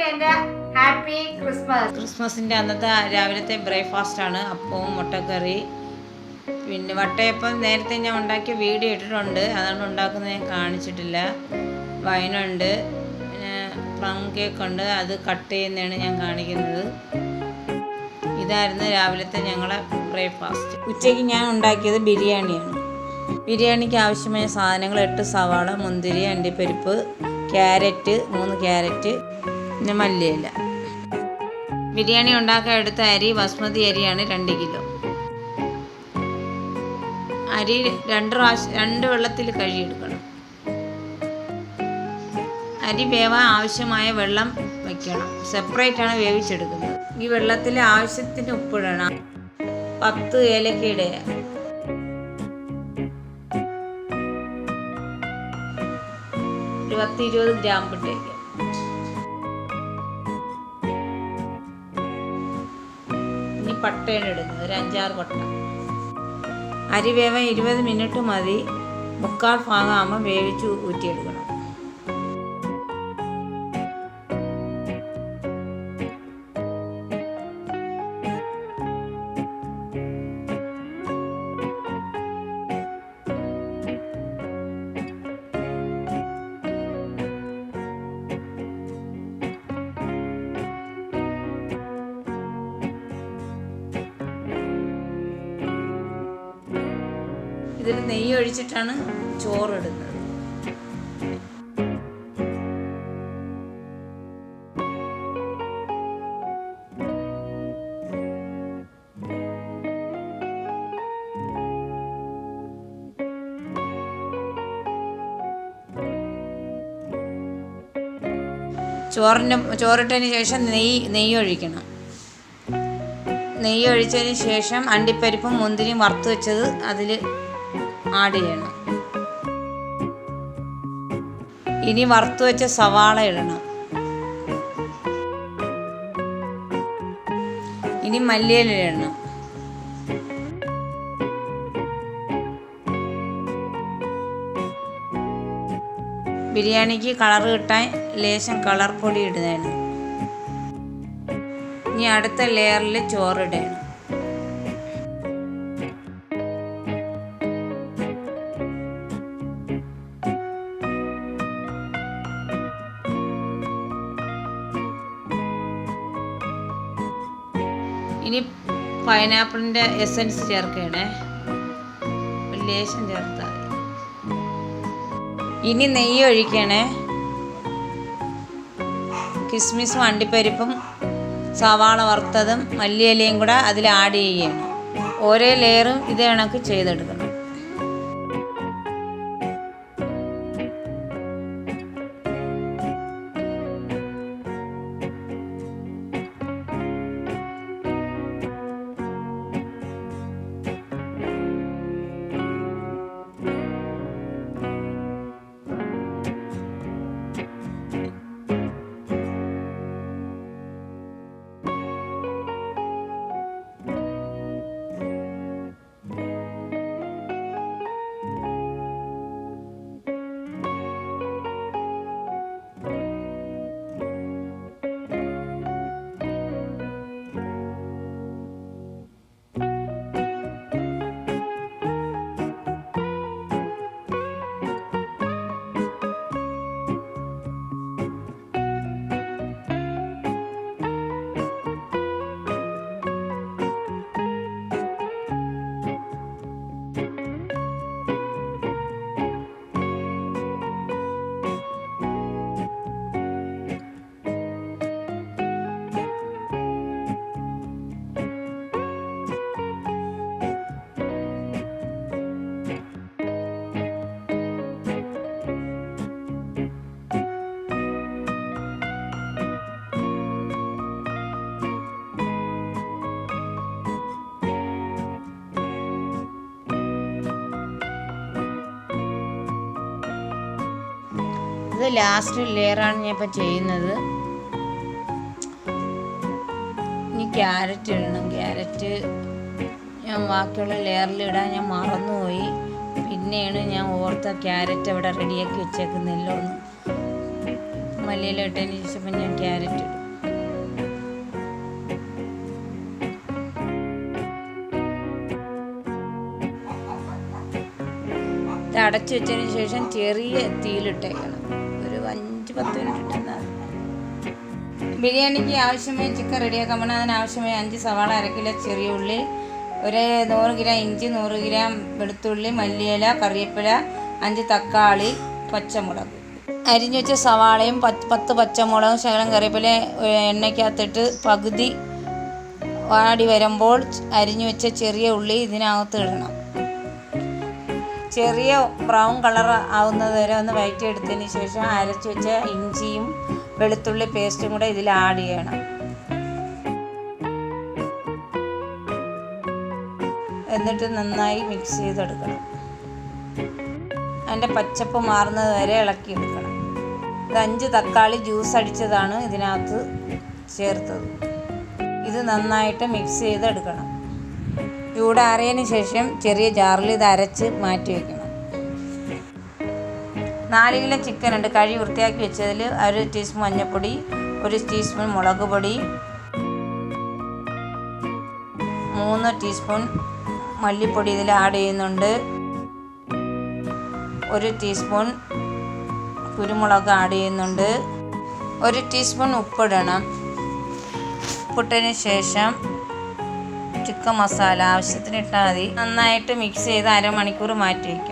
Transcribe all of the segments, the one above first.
എല്ലാവർക്കും happy Christmas. ക്രിസ്മസിന്റെ അന്നത്തെ രാവിലത്തെ ബ്രേക്ക്ഫാസ്റ്റ് ആണ് അപ്പവും മുട്ടക്കറി. പിന്നെ വട്ടയപ്പം നേരത്തെ ഞാൻ ഉണ്ടാക്കിയ വീഡിയോ ഇട്ടിട്ടുണ്ട്. അതാണ് ഉണ്ടാക്കുന്നത് ഞാൻ കാണിച്ചിട്ടില്ല. വൈനുണ്ട്. പിന്നെ പ്ലം കേക്ക് ഉണ്ട് അത് കട്ട് ചെയ്യുന്നതാണ് ഞാൻ കാണിക്കുന്നത്. ഇതായിരുന്നു രാവിലത്തെ ഞങ്ങളെ ബ്രേക്ക്ഫാസ്റ്റ്. ഉച്ചയ്ക്ക് ഞാൻ ഉണ്ടാക്കിയത് ബിരിയാണിയാണ്. ബിരിയാണിക്ക് ആവശ്യമായ സാധനങ്ങൾ എട്ട് സവാള മുന്തിരി അണ്ടിപ്പരിപ്പ് ക്യാരറ്റ് മൂന്ന് ക്യാരറ്റ് പിന്നെ മല്ലിയില. ബിരിയാണി ഉണ്ടാക്കാൻ എടുത്ത അരി ബസ്മതി അരിയാണ് രണ്ട് കിലോ. അരി രണ്ട് പ്രാവശ്യം രണ്ട് വെള്ളത്തിൽ കഴുകിയെടുക്കണം. അരി വേവാൻ ആവശ്യമായ വെള്ളം വയ്ക്കണം സെപ്പറേറ്റ് ആണ് വേവിച്ചെടുക്കുന്നത്. ഈ വെള്ളത്തിൽ ആവശ്യത്തിന് ഉപ്പിടണം. പത്ത് ഏലക്കയുടെ. ഒരു പത്ത് ഇരുപത് ഗ്രാമ്പിട്ടേക്ക് ഇനി പട്ടയാണ് ഇടുന്നത് ഒരു അഞ്ചാറ് പട്ട. അരി വേവാൻ ഇരുപത് മിനിറ്റ് മതി. മുക്കാൽ ഭാഗമാകുമ്പോൾ വേവിച്ച് ഊറ്റിയെടുക്കണം. ഇതിൽ നെയ്യ് ഒഴിച്ചിട്ടാണ് ചോറിടുന്നത്. ചോറിന്റെ ചോറിട്ടതിന് ശേഷം നെയ്യ് നെയ്യ് ഒഴിക്കണം നെയ്യ് ഒഴിച്ചതിന് ശേഷം അണ്ടിപ്പരിപ്പും മുന്തിരിയും വറുത്ത് വെച്ചത് അതിൽ ആഡ് ചെയ്യണം. ഇനി വറുത്ത് വെച്ച സവാള ഇടണം. ഇനി മല്ലിയില ഇടണം. ബിരിയാണിക്ക് കളർ കിട്ടാൻ ലേശം കളർ പൊടി ഇടുന്നതാണ്. ഇനി അടുത്ത ലെയറിൽ ചോറിടണം ഇനി പൈനാപ്പിളിന്റെ എസൻസ് ചേർക്കണേ. ലേശം ചേർത്താൽ ഇനി നെയ്യ് ഒഴിക്കണേ. കിസ്മിസും അണ്ടിപ്പരിപ്പും സവാള വറുത്തതും മല്ലിയിലയും കൂടെ അതിൽ ആഡ് ചെയ്യണം. ഓരോ ലെയറും ഇത് കണക്ക് ചെയ്തെടുക്കണം. ലാസ്റ്റ് ലെയറാണ് ഞാൻ ഇപ്പം ചെയ്യുന്നത്. ഇനി ക്യാരറ്റ് ഇടണം. ക്യാരറ്റ് ഞാൻ ബാക്കിയുള്ള ലെയറിൽ ഇടാൻ ഞാൻ മറന്നുപോയി. പിന്നെയാണ് ഞാൻ ഓർത്ത ക്യാരറ്റ് അവിടെ റെഡിയാക്കി വെച്ചേക്കുന്നില്ലോ എന്ന് ഇട്ടതിന് ശേഷം ഞാൻ ക്യാരറ്റ് ഇടും. അടച്ചു വെച്ചതിന് ശേഷം ചെറിയ തീയിലിട്ടേക്കണം അഞ്ച് പത്ത് മിനിറ്റ് ഇട്ടിരുന്നത് ബിരിയാണിക്ക് ആവശ്യമായ ചിക്കൻ റെഡിയാക്കാൻ പറഞ്ഞാൽ അതിനാവശ്യമായ അഞ്ച് സവാള അര കിലോ ചെറിയ ഉള്ളി ഒരു നൂറ് ഗ്രാം ഇഞ്ചി നൂറ് ഗ്രാം വെളുത്തുള്ളി മല്ലിയില കറിവേപ്പില അഞ്ച് തക്കാളി പച്ചമുളക്. അരിഞ്ഞു വെച്ച സവാളയും പത്ത് പച്ചമുളകും ശകലം കറിവേപ്പില എണ്ണയ്ക്കകത്തിട്ട് പകുതി വാടി വരുമ്പോൾ അരിഞ്ഞു വെച്ച ചെറിയ ഉള്ളി ഇതിനകത്ത് ഇടണം. ചെറിയ ബ്രൗൺ കളർ ആവുന്നത് വരെ ഒന്ന് വഴറ്റിയെടുത്തതിന് ശേഷം അരച്ച് വെച്ച ഇഞ്ചിയും വെളുത്തുള്ളി പേസ്റ്റും കൂടെ ഇതിൽ ആഡ് ചെയ്യണം. എന്നിട്ട് നന്നായി മിക്സ് ചെയ്തെടുക്കണം. അതിന്റെ പച്ചപ്പ് മാറുന്നത് വരെ ഇളക്കിയെടുക്കണം. ഇത് അഞ്ച് തക്കാളി ജ്യൂസ് അടിച്ചതാണ് ഇതിനകത്ത് ചേർത്തത്. ഇത് നന്നായിട്ട് മിക്സ് ചെയ്തെടുക്കണം. ചൂടാറിയതിന് ശേഷം ചെറിയ ജാറിൽ ഇത് അരച്ച് മാറ്റി വയ്ക്കണം നാല് കിലോ ചിക്കൻ ഉണ്ട്. കഴി വൃത്തിയാക്കി വെച്ചതിൽ ഒരു ടീസ്പൂൺ മഞ്ഞൾപ്പൊടി ഒരു ടീസ്പൂൺ മുളക് പൊടി മൂന്ന് ടീസ്പൂൺ മല്ലിപ്പൊടി ഇതിൽ ആഡ് ചെയ്യുന്നുണ്ട്. ഒരു ടീസ്പൂൺ കുരുമുളക് ആഡ് ചെയ്യുന്നുണ്ട്. ഒരു ടീസ്പൂൺ ഉപ്പിടണം ഉപ്പിട്ടതിന് ശേഷം ചിക്കൻ മസാല ആവശ്യത്തിന് ഇട്ടാൽ മതി. നന്നായിട്ട് മിക്സ് ചെയ്ത് അരമണിക്കൂർ മാറ്റി വയ്ക്കണം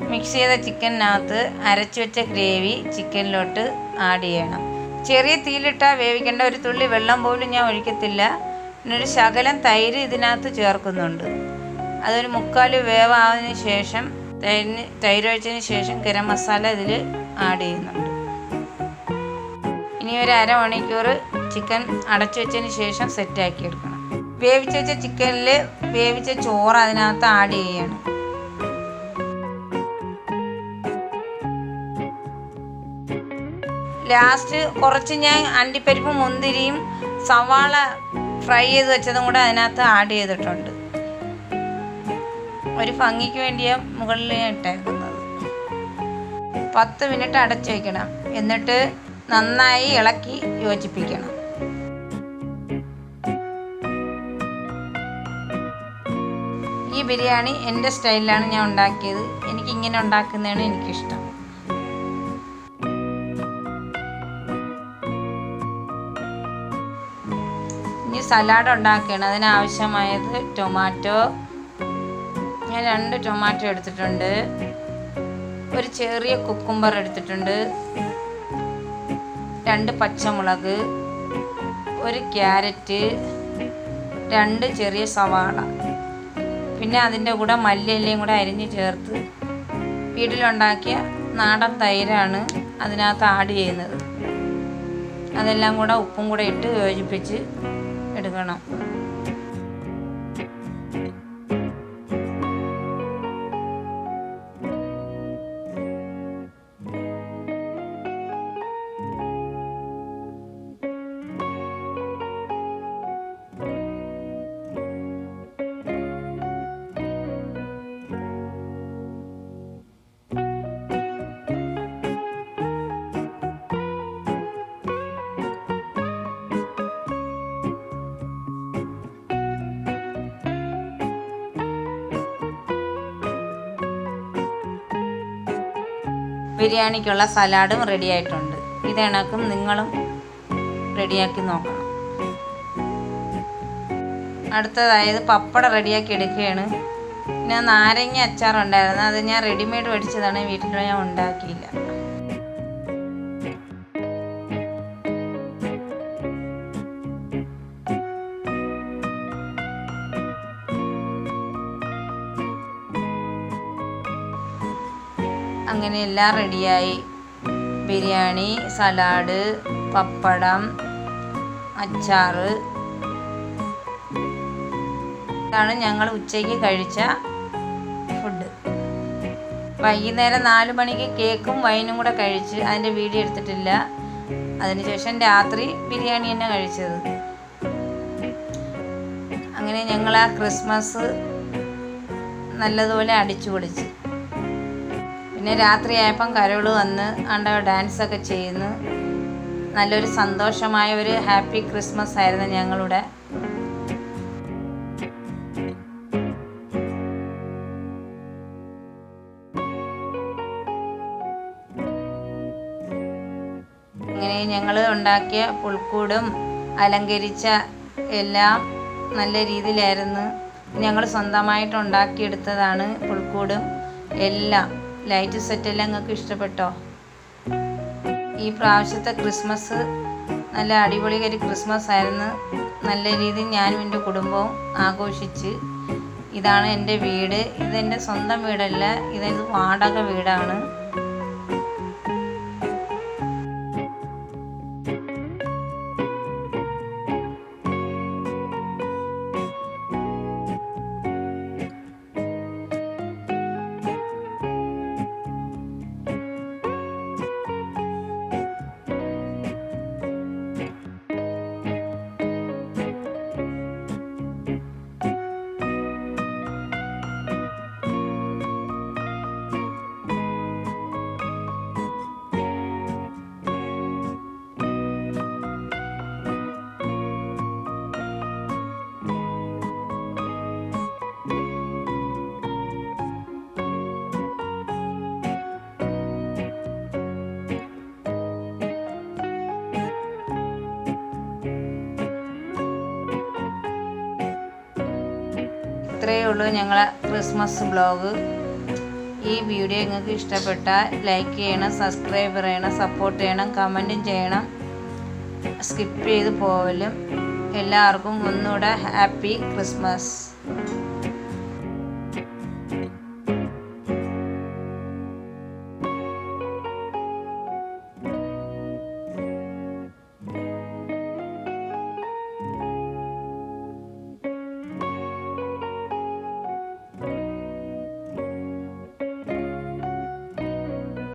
മിക്സ് ചെയ്ത ചിക്കനകത്ത് അരച്ചു വെച്ച ഗ്രേവി ചിക്കനിലോട്ട് ആഡ് ചെയ്യണം. ചെറിയ തീയിലിട്ടാൽ വേവിക്കേണ്ട ഒരു തുള്ളി വെള്ളം പോലും ഞാൻ ഒഴിക്കത്തില്ല. പിന്നൊരു ശകലം തൈര് ഇതിനകത്ത് ചേർക്കുന്നുണ്ട്. അതൊരു മുക്കാൽ വേവാവുന്നതിന് ശേഷം തൈരിന് തൈര് ഒഴിച്ചതിന് ശേഷം ഗരം മസാല ഇതിൽ ആഡ് ചെയ്യുന്നുണ്ട്. ഇനി ഒരു അരമണിക്കൂർ ചിക്കൻ അടച്ചു വെച്ചതിന് ശേഷം സെറ്റാക്കി എടുക്കണം. വേവിച്ച് വെച്ച ചിക്കനിൽ വേവിച്ച ചോറ് അതിനകത്ത് ആഡ് ചെയ്യണം. ലാസ്റ്റ് കുറച്ച് ഞാൻ അണ്ടിപ്പരിപ്പ് മുന്തിരിയും സവാള ഫ്രൈ ചെയ്ത് വെച്ചതും കൂടെ അതിനകത്ത് ആഡ് ചെയ്തിട്ടുണ്ട്. ഒരു ഭംഗിക്ക് വേണ്ടിയാണ് മുകളിൽ ഞാൻ ഇട്ടേക്കുന്നത്. പത്ത് മിനിറ്റ് അടച്ചു വയ്ക്കണം എന്നിട്ട് നന്നായി ഇളക്കി യോജിപ്പിക്കണം. ഈ ബിരിയാണി എന്റെ സ്റ്റൈലിലാണ് ഞാൻ ഉണ്ടാക്കിയത്. എനിക്ക് ഇങ്ങനെ ഉണ്ടാക്കുന്നതാണ് എനിക്കിഷ്ടം. സലാഡ് ഉണ്ടാക്കുകയാണ്. അതിനാവശ്യമായത് ടൊമാറ്റോ ഞാൻ രണ്ട് ടൊമാറ്റോ എടുത്തിട്ടുണ്ട്. ഒരു ചെറിയ കുക്കുംബർ എടുത്തിട്ടുണ്ട്. രണ്ട് പച്ചമുളക്. ഒരു ക്യാരറ്റ്. രണ്ട് ചെറിയ സവാള. പിന്നെ അതിന്റെ കൂടെ മല്ലിയിലയും കൂടെ അരിഞ്ഞ് ചേർത്ത് വീട്ടിലുണ്ടാക്കിയ നാടൻ തൈരാണ് അതിനകത്ത് ആഡ് ചെയ്യുന്നത്. അതെല്ലാം കൂടെ ഉപ്പും കൂടെ ഇട്ട് യോജിപ്പിച്ച് എടുക്കണം. ബിരിയാണിക്കുള്ള സലാഡും റെഡി ആയിട്ടുണ്ട്. ഇതേണക്കും നിങ്ങളും റെഡിയാക്കി നോക്കണം. അടുത്തതായത് പപ്പട റെഡിയാക്കി എടുക്കുകയാണ്. പിന്നെ നാരങ്ങ അച്ചാറുണ്ടായിരുന്നു. അത് ഞാൻ റെഡിമെയ്ഡ് മേടിച്ചതാണ്. വീട്ടിൽ ഞാൻ ഉണ്ടാക്കിയില്ല. അങ്ങനെ എല്ലാം റെഡിയായി. ബിരിയാണി സലാഡ് പപ്പടം അച്ചാർ ഇതാണ് ഞങ്ങൾ ഉച്ചയ്ക്ക് കഴിച്ച ഫുഡ്. വൈകുന്നേരം നാല് മണിക്ക് കേക്കും വൈനും കൂടെ കഴിച്ച് അതിന്റെ വീഡിയോ എടുത്തിട്ടില്ല. അതിനുശേഷം രാത്രി ബിരിയാണി തന്നെ കഴിച്ചത്. അങ്ങനെ ഞങ്ങൾ ആ ക്രിസ്മസ് നല്ലതുപോലെ അടിച്ചു പൊളിച്ച്. പിന്നെ രാത്രിയായപ്പം കരോൾ വന്ന് ആണ്ട ഡാൻസൊക്കെ ചെയ്യുന്നു. നല്ലൊരു സന്തോഷമായ ഒരു ഹാപ്പി ക്രിസ്മസ് ആയിരുന്നു ഞങ്ങളുടെ. ഇങ്ങനെ ഞങ്ങൾ ഉണ്ടാക്കിയ പുൽക്കൂടും അലങ്കരിച്ച എല്ലാം നല്ല രീതിയിലായിരുന്നു. ഞങ്ങൾ സ്വന്തമായിട്ട് ഉണ്ടാക്കിയെടുത്തതാണ് പുൽക്കൂടും എല്ലാം. ലൈറ്റ് സെറ്റെല്ലാം നിങ്ങൾക്ക് ഇഷ്ടപ്പെട്ടോ? ഈ പ്രാവശ്യത്തെ ക്രിസ്മസ് നല്ല അടിപൊളി ഒരു ക്രിസ്മസ് ആയിരുന്നു. നല്ല രീതിയിൽ ഞാനും എന്റെ കുടുംബവും ആഘോഷിച്ച് ഇതാണ് എന്റെ വീട്. ഇതെന്റെ സ്വന്തം വീടല്ല ഇതെന്റെ വാടക വീടാണ്. ഇത്രയേ ഉള്ളൂ ഞങ്ങളെ ക്രിസ്മസ് ബ്ലോഗ്. ഈ വീഡിയോ നിങ്ങൾക്ക് ഇഷ്ടപ്പെട്ടാൽ ലൈക്ക് ചെയ്യണം സബ്സ്ക്രൈബ് ചെയ്യണം സപ്പോർട്ട് ചെയ്യണം കമന്റും ചെയ്യണം. സ്കിപ്പ് ചെയ്ത് പോവലും. എല്ലാവർക്കും ഒന്നുകൂടെ ഹാപ്പി ക്രിസ്മസ്